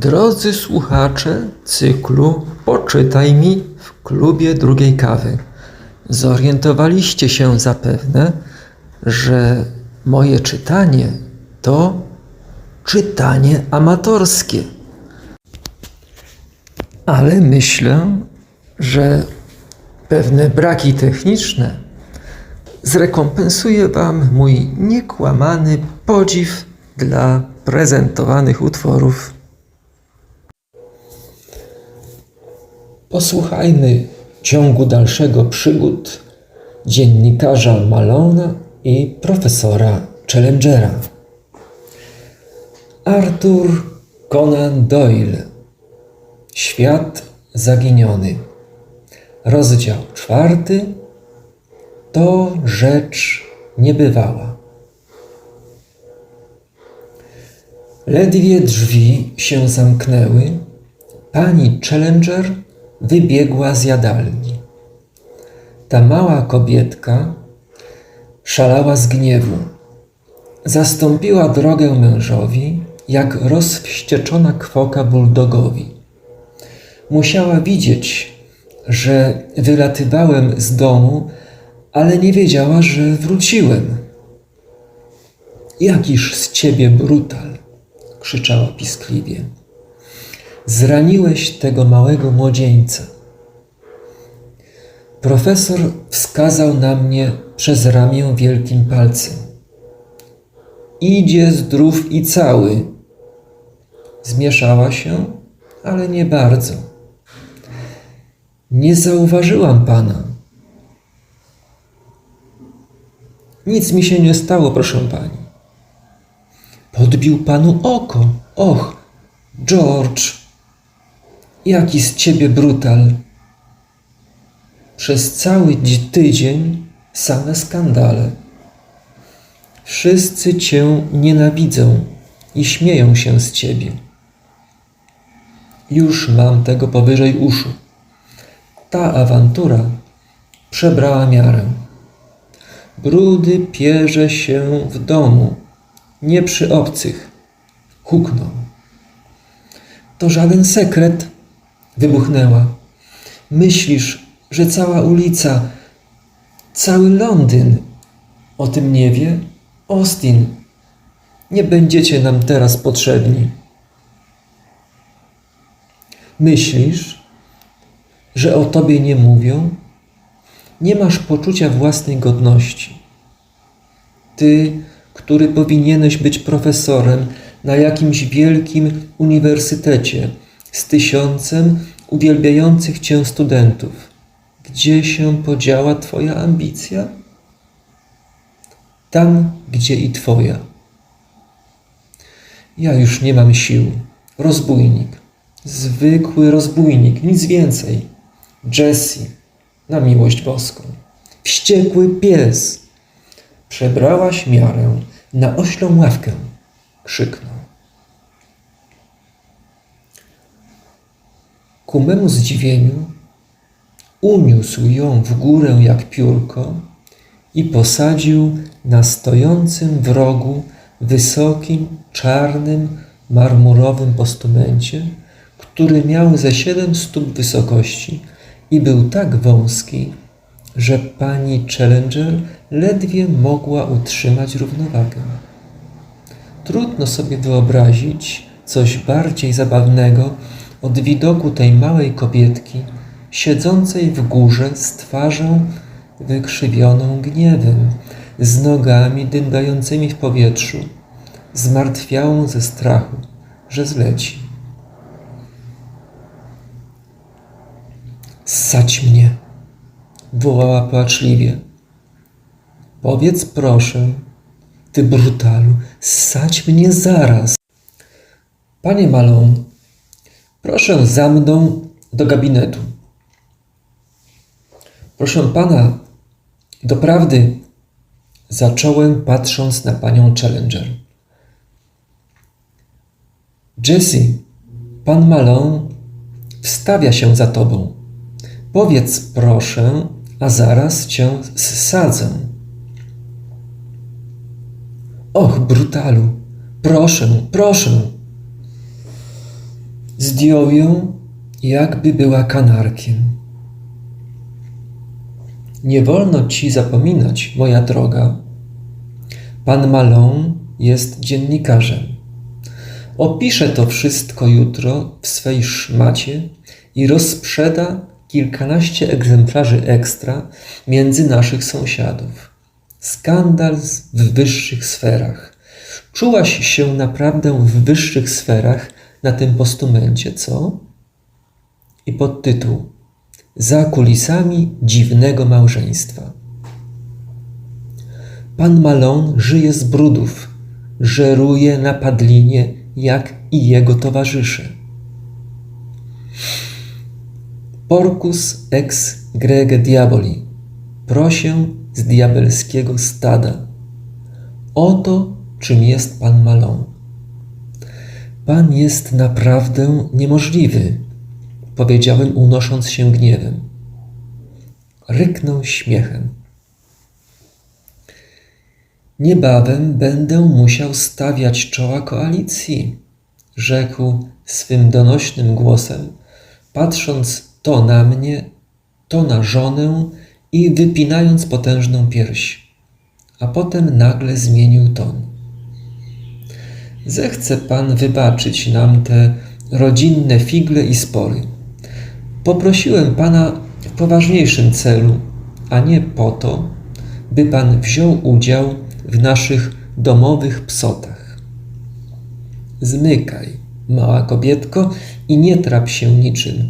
Drodzy słuchacze cyklu Poczytaj mi w klubie drugiej kawy. Zorientowaliście się zapewne, że moje czytanie to czytanie amatorskie. Ale myślę, że pewne braki techniczne zrekompensuje Wam mój niekłamany podziw dla prezentowanych utworów. Posłuchajmy ciągu dalszego przygód dziennikarza Malona i profesora Challengera. Arthur Conan Doyle. Świat zaginiony. Rozdział czwarty. To rzecz niebywała. Ledwie drzwi się zamknęły, pani Challenger wybiegła z jadalni. Ta mała kobietka szalała z gniewu. Zastąpiła drogę mężowi, jak rozwścieczona kwoka buldogowi. Musiała widzieć, że wylatywałem z domu, ale nie wiedziała, że wróciłem. Jakiż z ciebie brutal! krzyczała piskliwie. Zraniłeś tego małego młodzieńca. Profesor wskazał na mnie przez ramię wielkim palcem. Idzie zdrów i cały. Zmieszała się, ale nie bardzo. Nie zauważyłam pana. Nic mi się nie stało, proszę pani. Podbił panu oko. Och, George, jaki z ciebie brutal. Przez cały dzi- tydzień same skandale. Wszyscy cię nienawidzą i śmieją się z ciebie. Już mam tego powyżej uszu. Ta awantura przebrała miarę. Brudy pierze się w domu, nie przy obcych. Huknął. To żaden sekret, wybuchnęła. Myślisz, że cała ulica, cały Londyn o tym nie wie? Austin, nie będziecie nam teraz potrzebni. Myślisz, że o tobie nie mówią? Nie masz poczucia własnej godności. Ty, który powinieneś być profesorem na jakimś wielkim uniwersytecie z tysiącem uwielbiających cię studentów. Gdzie się podziała Twoja ambicja? Tam, gdzie i Twoja. Ja już nie mam sił. Rozbójnik. Zwykły rozbójnik, nic więcej. Jesse, na miłość boską. Wściekły pies. Przebrałaś miarę na oślą ławkę, krzyknął. Ku memu zdziwieniu uniósł ją w górę jak piórko i posadził na stojącym w rogu wysokim, czarnym, marmurowym postumencie, który miał ze siedem stóp wysokości i był tak wąski, że pani Challenger ledwie mogła utrzymać równowagę. Trudno sobie wyobrazić coś bardziej zabawnego od widoku tej małej kobietki, siedzącej w górze z twarzą wykrzywioną gniewem, z nogami dyndającymi w powietrzu, zmartwiałą ze strachu, że zleci. Ssać mnie! wołała płaczliwie. Powiedz proszę, ty brutalu, ssać mnie zaraz. Panie Malone, proszę za mną do gabinetu. Proszę pana, doprawdy, zacząłem patrząc na panią Challenger. Jessie, pan Malone wstawia się za tobą. Powiedz proszę, a zaraz cię ssadzę. Och, brutalu, proszę, proszę. Zdjął ją, jakby była kanarkiem. Nie wolno ci zapominać, moja droga. Pan Malone jest dziennikarzem. Opisze to wszystko jutro w swej szmacie i rozsprzeda kilkanaście egzemplarzy ekstra między naszych sąsiadów. Skandal w wyższych sferach. Czułaś się naprawdę w wyższych sferach na tym postumencie, co? I podtytuł Za kulisami dziwnego małżeństwa. Pan Malone żyje z brudów, żeruje na padlinie, jak i jego towarzysze. Porcus ex grege diaboli. Prosię z diabelskiego stada. Oto czym jest Pan Malone. Pan jest naprawdę niemożliwy, powiedziałem, unosząc się gniewem. Ryknął śmiechem. Niebawem będę musiał stawiać czoła koalicji, rzekł swym donośnym głosem, patrząc to na mnie, to na żonę i wypinając potężną pierś. A potem nagle zmienił ton. Zechce Pan wybaczyć nam te rodzinne figle i spory. Poprosiłem Pana w poważniejszym celu, a nie po to, by Pan wziął udział w naszych domowych psotach. Zmykaj, mała kobietko, i nie trap się niczym.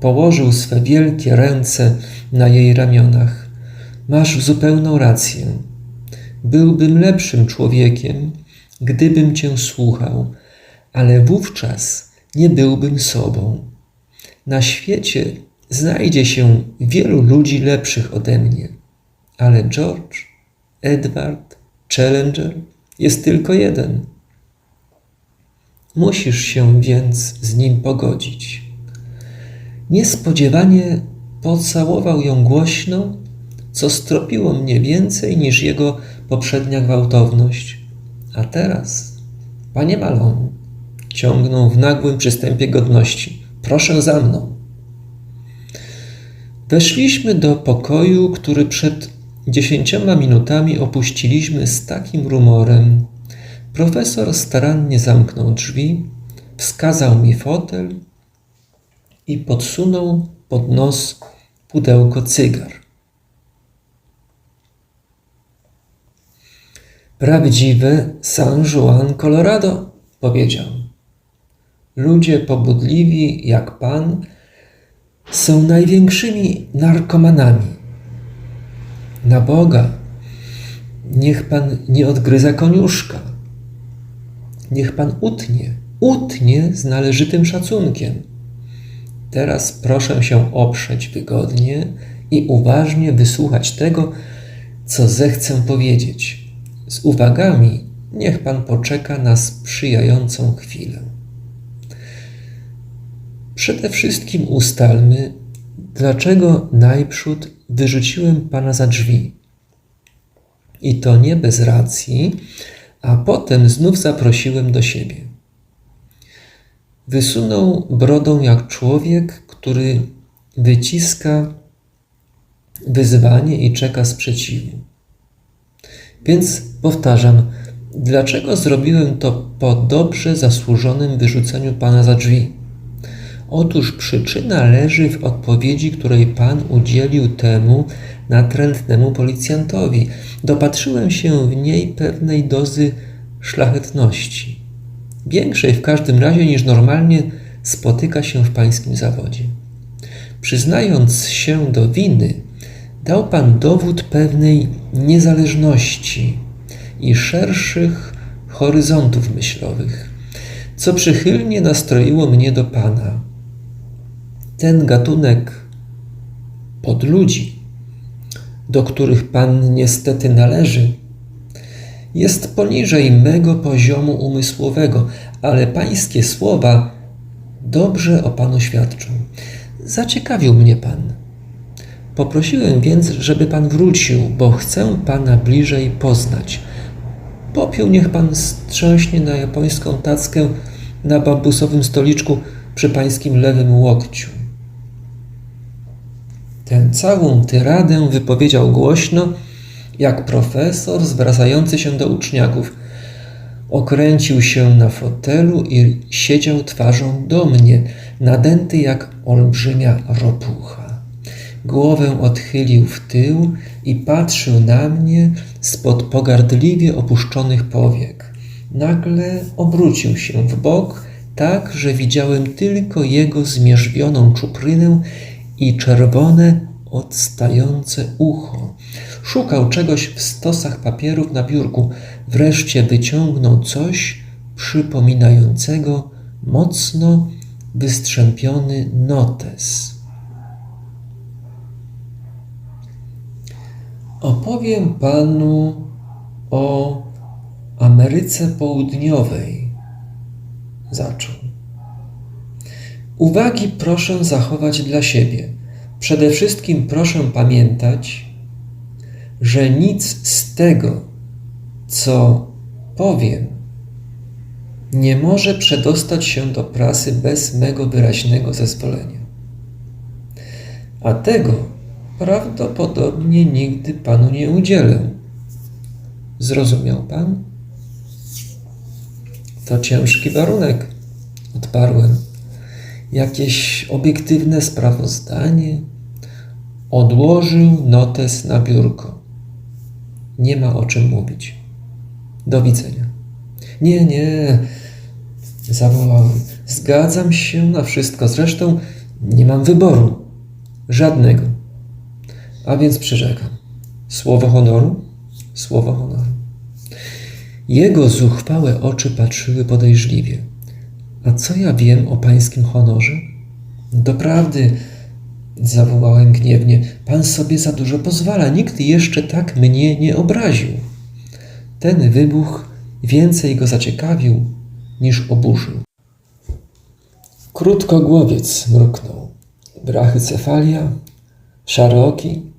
Położył swe wielkie ręce na jej ramionach. Masz zupełną rację. Byłbym lepszym człowiekiem, gdybym cię słuchał, ale wówczas nie byłbym sobą. Na świecie znajdzie się wielu ludzi lepszych ode mnie, ale George, Edward, Challenger jest tylko jeden. Musisz się więc z nim pogodzić. Niespodziewanie pocałował ją głośno, co stropiło mnie więcej niż jego poprzednia gwałtowność. A teraz, panie Malon, ciągnął w nagłym przystępie godności. Proszę za mną. Weszliśmy do pokoju, który przed dziesięcioma minutami opuściliśmy z takim rumorem. Profesor starannie zamknął drzwi, wskazał mi fotel i podsunął pod nos pudełko cygar. Prawdziwe San Juan Colorado, powiedział. Ludzie pobudliwi jak pan są największymi narkomanami. Na Boga, niech pan nie odgryza koniuszka. Niech pan utnie, utnie z należytym szacunkiem. Teraz proszę się oprzeć wygodnie i uważnie wysłuchać tego, co zechcę powiedzieć. Z uwagami niech pan poczeka na sprzyjającą chwilę. Przede wszystkim ustalmy, dlaczego najprzód wyrzuciłem pana za drzwi. I to nie bez racji, a potem znów zaprosiłem do siebie. Wysunął brodą jak człowiek, który wyciska wyzwanie i czeka sprzeciwu. Więc powtarzam, dlaczego zrobiłem to po dobrze zasłużonym wyrzuceniu pana za drzwi? Otóż przyczyna leży w odpowiedzi, której Pan udzielił temu natrętnemu policjantowi. Dopatrzyłem się w niej pewnej dozy szlachetności, większej w każdym razie niż normalnie spotyka się w pańskim zawodzie. Przyznając się do winy, dał Pan dowód pewnej niezależności i szerszych horyzontów myślowych, co przychylnie nastroiło mnie do Pana ten gatunek podludzi, do których Pan niestety należy, jest poniżej mego poziomu umysłowego, ale Pańskie słowa dobrze o Panu świadczą. Zaciekawił mnie Pan. Poprosiłem więc, żeby Pan wrócił, bo chcę Pana bliżej poznać. Popiół niech Pan strząśnie na japońską tackę na bambusowym stoliczku przy pańskim lewym łokciu. Tę całą tyradę wypowiedział głośno, jak profesor zwracający się do uczniaków. Okręcił się na fotelu i siedział twarzą do mnie, nadęty jak olbrzymia ropucha. Głowę odchylił w tył i patrzył na mnie spod pogardliwie opuszczonych powiek. Nagle obrócił się w bok, tak, że widziałem tylko jego zmierzwioną czuprynę i czerwone, odstające ucho. Szukał czegoś w stosach papierów na biurku. Wreszcie wyciągnął coś przypominającego mocno wystrzępiony notes. Opowiem panu o Ameryce Południowej. Zaczął. Uwagi proszę zachować dla siebie. Przede wszystkim proszę pamiętać, że nic z tego, co powiem, nie może przedostać się do prasy bez mego wyraźnego zezwolenia. A tego prawdopodobnie nigdy panu nie udzielę. Zrozumiał pan? To ciężki warunek, odparłem. Jakieś obiektywne sprawozdanie. Odłożył notes na biurko. Nie ma o czym mówić. Do widzenia. Nie, nie, zawołałem. Zgadzam się na wszystko. Zresztą nie mam wyboru. Żadnego. A więc przyrzekam. Słowo honoru? Słowo honoru. Jego zuchwałe oczy patrzyły podejrzliwie. A co ja wiem o pańskim honorze? Doprawdy, zawołałem gniewnie, pan sobie za dużo pozwala. Nikt jeszcze tak mnie nie obraził. Ten wybuch więcej go zaciekawił niż oburzył. Krótkogłowiec mruknął. Brachycefalia, szaroki,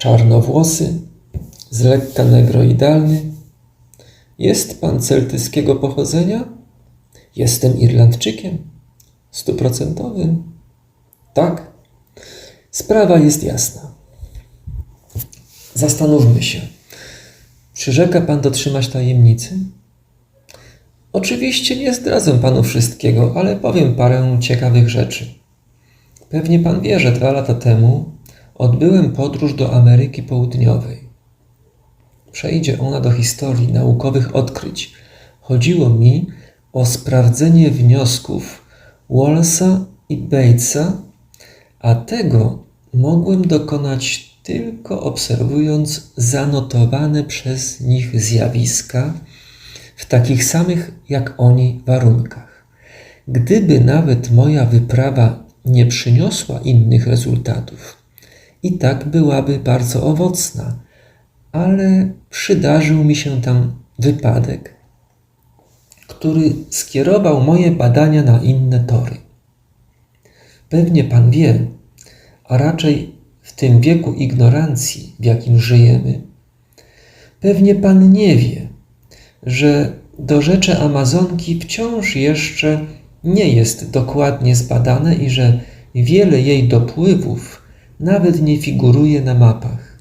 czarnowłosy, z lekka negroidalny. Jest pan celtyckiego pochodzenia? Jestem Irlandczykiem. Stuprocentowym. Tak. Sprawa jest jasna. Zastanówmy się. Przyrzeka pan dotrzymać tajemnicy? Oczywiście nie zdradzę panu wszystkiego, ale powiem parę ciekawych rzeczy. Pewnie pan wie, że dwa lata temu odbyłem podróż do Ameryki Południowej. Przejdzie ona do historii naukowych odkryć. Chodziło mi o sprawdzenie wniosków Wallsa i Batesa, a tego mogłem dokonać tylko obserwując zanotowane przez nich zjawiska w takich samych jak oni warunkach. Gdyby nawet moja wyprawa nie przyniosła innych rezultatów, i tak byłaby bardzo owocna, ale przydarzył mi się tam wypadek, który skierował moje badania na inne tory. Pewnie pan wie, a raczej w tym wieku ignorancji, w jakim żyjemy, pewnie pan nie wie, że dorzecze Amazonki wciąż jeszcze nie jest dokładnie zbadane i że wiele jej dopływów nawet nie figuruje na mapach.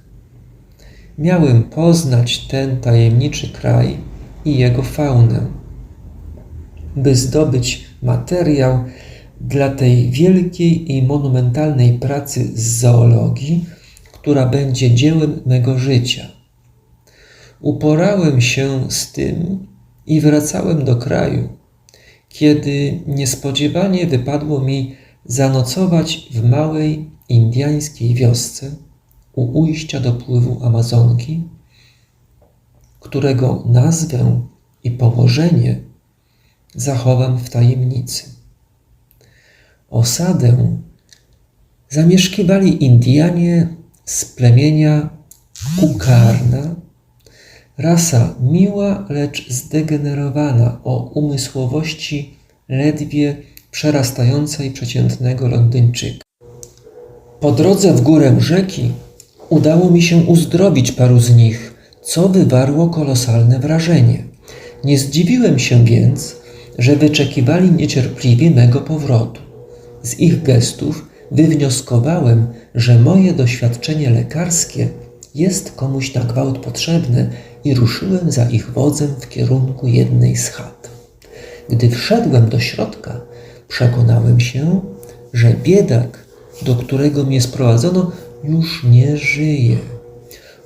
Miałem poznać ten tajemniczy kraj i jego faunę, by zdobyć materiał dla tej wielkiej i monumentalnej pracy z zoologii, która będzie dziełem mego życia. Uporałem się z tym i wracałem do kraju, kiedy niespodziewanie wypadło mi zanocować w małej indiańskiej wiosce u ujścia dopływu Amazonki, którego nazwę i położenie zachowam w tajemnicy. Osadę zamieszkiwali Indianie z plemienia Kukarna, rasa miła, lecz zdegenerowana o umysłowości ledwie przerastającej przeciętnego Londyńczyka. Po drodze w górę rzeki udało mi się uzdrowić paru z nich, co wywarło kolosalne wrażenie. Nie zdziwiłem się więc, że wyczekiwali niecierpliwie mego powrotu. Z ich gestów wywnioskowałem, że moje doświadczenie lekarskie jest komuś na gwałt potrzebne i ruszyłem za ich wodzem w kierunku jednej z chat. Gdy wszedłem do środka, przekonałem się, że biedak, do którego mnie sprowadzono, już nie żyje.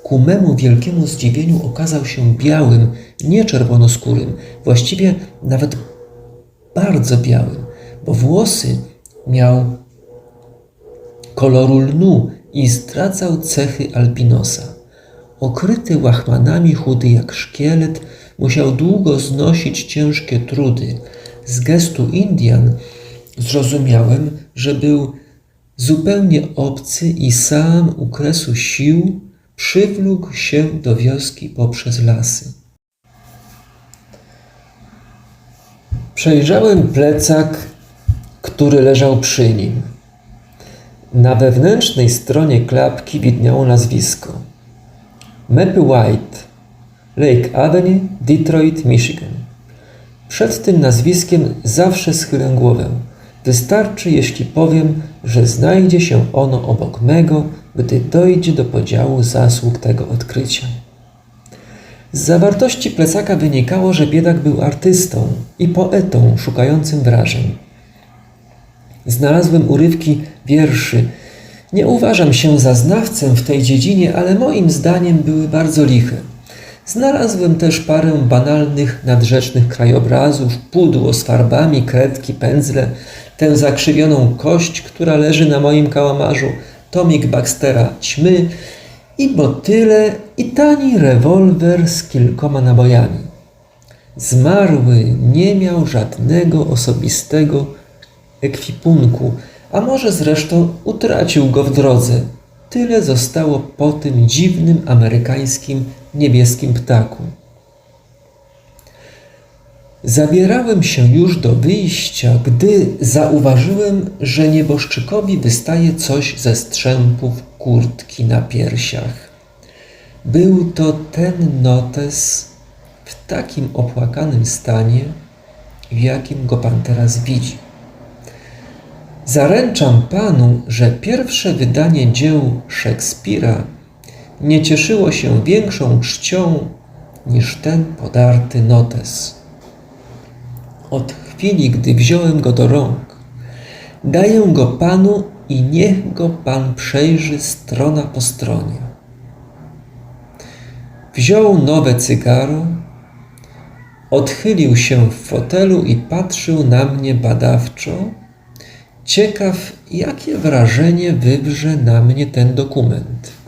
Ku memu wielkiemu zdziwieniu okazał się białym, nie czerwonoskórym, właściwie nawet bardzo białym, bo włosy miał koloru lnu i zdradzał cechy albinosa. Okryty łachmanami, chudy jak szkielet, musiał długo znosić ciężkie trudy. Z gestu Indian zrozumiałem, że był zupełnie obcy i sam u kresu sił przywlókł się do wioski poprzez lasy. Przejrzałem plecak, który leżał przy nim. Na wewnętrznej stronie klapki widniało nazwisko. Mapy White, Lake Avenue, Detroit, Michigan. Przed tym nazwiskiem zawsze schylę głowę. Wystarczy, jeśli powiem, że znajdzie się ono obok mego, gdy dojdzie do podziału zasług tego odkrycia. Z zawartości plecaka wynikało, że biedak był artystą i poetą szukającym wrażeń. Znalazłem urywki wierszy. Nie uważam się za znawcę w tej dziedzinie, ale moim zdaniem były bardzo liche. Znalazłem też parę banalnych, nadrzecznych krajobrazów, pudło z farbami, kredki, pędzle, tę zakrzywioną kość, która leży na moim kałamarzu, tomik Baxtera ćmy i motyle i tani rewolwer z kilkoma nabojami. Zmarły nie miał żadnego osobistego ekwipunku, a może zresztą utracił go w drodze. Tyle zostało po tym dziwnym amerykańskim niebieskim ptaku. Zabierałem się już do wyjścia, gdy zauważyłem, że nieboszczykowi wystaje coś ze strzępów kurtki na piersiach. Był to ten notes w takim opłakanym stanie, w jakim go pan teraz widzi. Zaręczam panu, że pierwsze wydanie dzieł Szekspira nie cieszyło się większą czcią niż ten podarty notes. Od chwili, gdy wziąłem go do rąk, daję go panu i niech go pan przejrzy strona po stronie. Wziął nowe cygaro, odchylił się w fotelu i patrzył na mnie badawczo, ciekaw, jakie wrażenie wywrze na mnie ten dokument.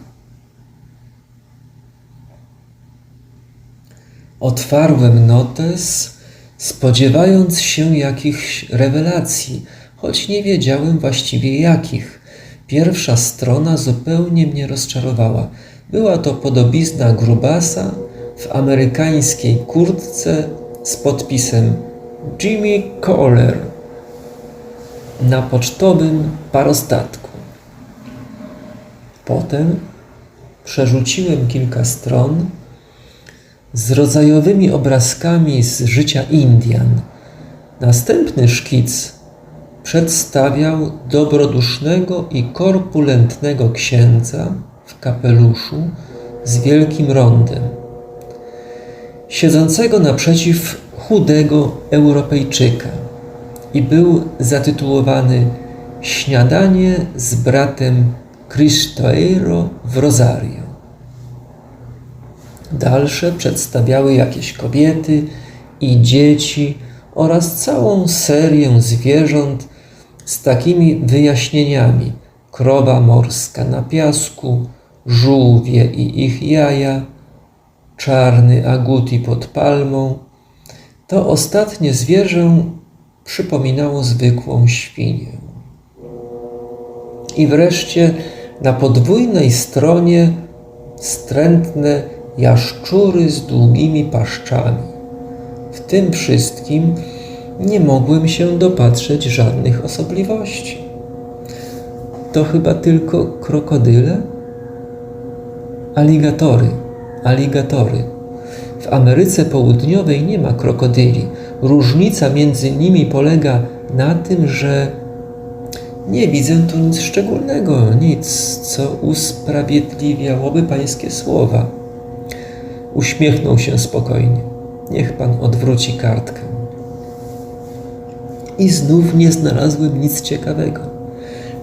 Otwarłem notes, spodziewając się jakichś rewelacji, choć nie wiedziałem właściwie jakich. Pierwsza strona zupełnie mnie rozczarowała. Była to podobizna grubasa w amerykańskiej kurtce z podpisem Jimmy Kohler na pocztowym parostatku. Potem przerzuciłem kilka stron z rodzajowymi obrazkami z życia Indian. Następny szkic przedstawiał dobrodusznego i korpulentnego księdza w kapeluszu z wielkim rondem, siedzącego naprzeciw chudego Europejczyka i był zatytułowany Śniadanie z bratem Cristoero w Rosario. Dalsze przedstawiały jakieś kobiety i dzieci oraz całą serię zwierząt z takimi wyjaśnieniami: krowa morska na piasku, żółwie i ich jaja, czarny aguti pod palmą. To ostatnie zwierzę przypominało zwykłą świnię. I wreszcie na podwójnej stronie wstrętne jaszczury z długimi paszczami. W tym wszystkim nie mogłem się dopatrzeć żadnych osobliwości. To chyba tylko krokodyle? Aligatory, aligatory. W Ameryce Południowej nie ma krokodyli. Różnica między nimi polega na tym, że nie widzę tu nic szczególnego, nic, co usprawiedliwiałoby pańskie słowa. Uśmiechnął się spokojnie. Niech pan odwróci kartkę. I znów nie znalazłem nic ciekawego.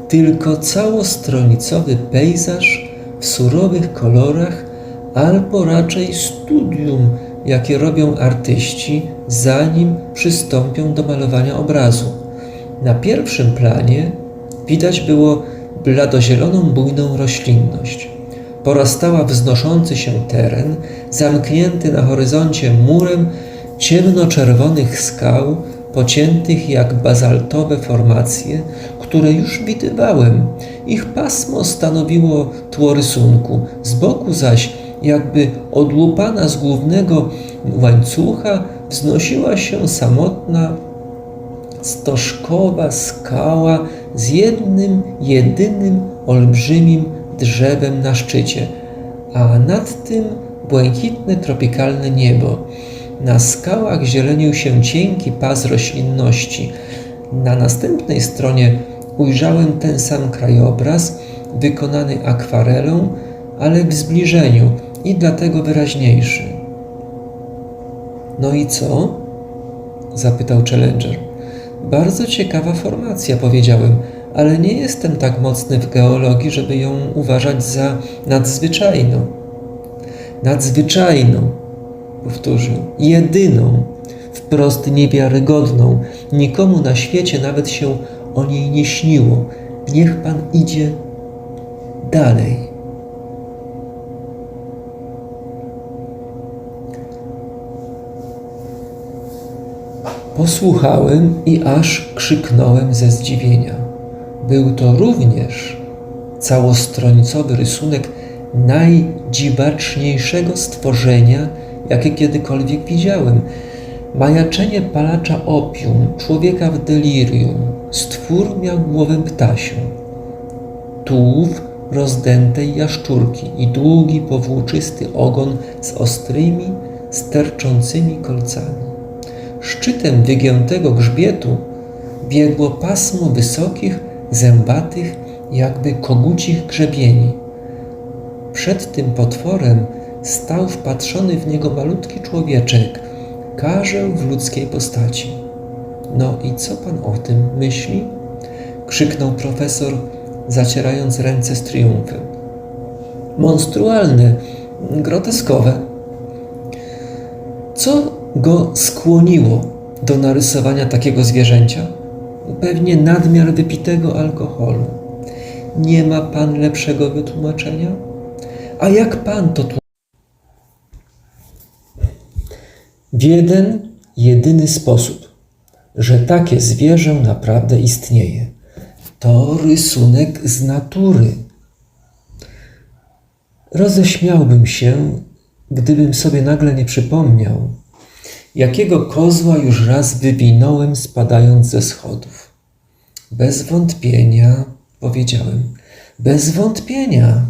Tylko całostronicowy pejzaż w surowych kolorach, albo raczej studium, jakie robią artyści, zanim przystąpią do malowania obrazu. Na pierwszym planie widać było bladozieloną, bujną roślinność. Porastała wznoszący się teren, zamknięty na horyzoncie murem ciemnoczerwonych skał, pociętych jak bazaltowe formacje, które już widywałem. Ich pasmo stanowiło tło rysunku, z boku zaś, jakby odłupana z głównego łańcucha, wznosiła się samotna, stożkowa skała z jednym, jedynym, olbrzymim drzewem na szczycie, a nad tym błękitne, tropikalne niebo. Na skałach zielenił się cienki pas roślinności. Na następnej stronie ujrzałem ten sam krajobraz, wykonany akwarelą, ale w zbliżeniu i dlatego wyraźniejszy. No i co? zapytał Challenger. Bardzo ciekawa formacja, powiedziałem, ale nie jestem tak mocny w geologii, żeby ją uważać za nadzwyczajną. Nadzwyczajną, powtórzył, jedyną, wprost niewiarygodną. Nikomu na świecie nawet się o niej nie śniło. Niech pan idzie dalej. Posłuchałem i aż krzyknąłem ze zdziwienia. Był to również całostronicowy rysunek najdziwaczniejszego stworzenia, jakie kiedykolwiek widziałem. Majaczenie palacza opium, człowieka w delirium. Stwór miał głowę ptasią, tułów rozdętej jaszczurki i długi, powłóczysty ogon z ostrymi, sterczącymi kolcami. Szczytem wygiętego grzbietu biegło pasmo wysokich, zębatych, jakby kogucich grzebieni. Przed tym potworem stał wpatrzony w niego malutki człowieczek, karzeł w ludzkiej postaci. No i co pan o tym myśli? krzyknął profesor, zacierając ręce z triumfem. Monstrualne, groteskowe. Co go skłoniło do narysowania takiego zwierzęcia? Pewnie nadmiar wypitego alkoholu. Nie ma pan lepszego wytłumaczenia? A jak pan to tłumaczy? W jeden, jedyny sposób, że takie zwierzę naprawdę istnieje. To rysunek z natury. Roześmiałbym się, gdybym sobie nagle nie przypomniał, jakiego kozła już raz wywinąłem spadając ze schodów. Bez wątpienia, powiedziałem, bez wątpienia,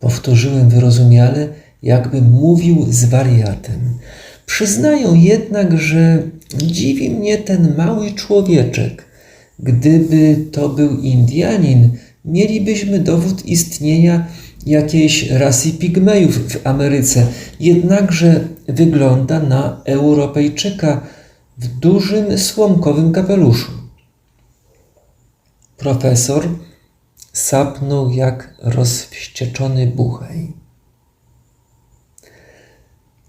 powtórzyłem wyrozumiale, jakbym mówił z wariatem. Przyznaję jednak, że dziwi mnie ten mały człowieczek. Gdyby to był Indianin, mielibyśmy dowód istnienia jakiejś rasy pigmejów w Ameryce, jednakże wygląda na Europejczyka w dużym słomkowym kapeluszu. Profesor sapnął jak rozwścieczony buchaj.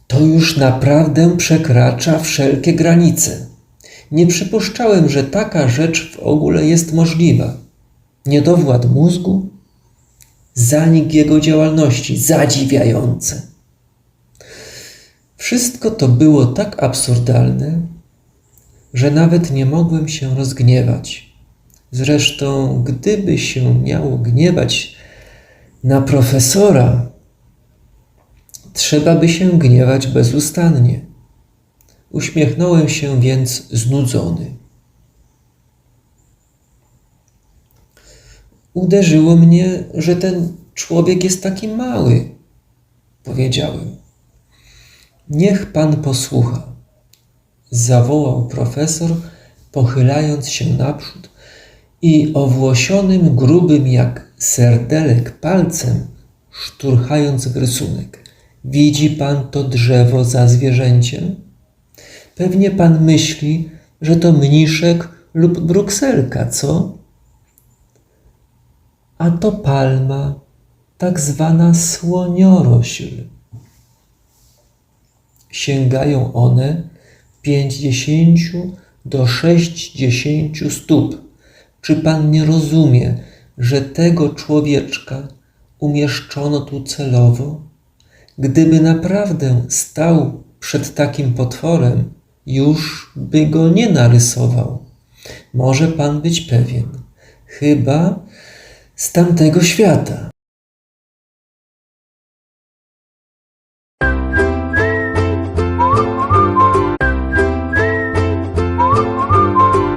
To już naprawdę przekracza wszelkie granice. Nie przypuszczałem, że taka rzecz w ogóle jest możliwa. Niedowład mózgu, zanik jego działalności, zadziwiające. Wszystko to było tak absurdalne, że nawet nie mogłem się rozgniewać. Zresztą, gdyby się miało gniewać na profesora, trzeba by się gniewać bezustannie. Uśmiechnąłem się więc znudzony. Uderzyło mnie, że ten człowiek jest taki mały, powiedziałem. Niech pan posłucha, zawołał profesor, pochylając się naprzód i owłosionym, grubym jak serdelek palcem szturchając rysunek. Widzi pan to drzewo za zwierzęciem? Pewnie pan myśli, że to mniszek lub brukselka, co? A to palma, tak zwana słoniorośl. Sięgają one pięćdziesięciu do sześćdziesięciu stóp. Czy pan nie rozumie, że tego człowieczka umieszczono tu celowo? Gdyby naprawdę stał przed takim potworem, już by go nie narysował. Może pan być pewien. Chyba z tamtego świata.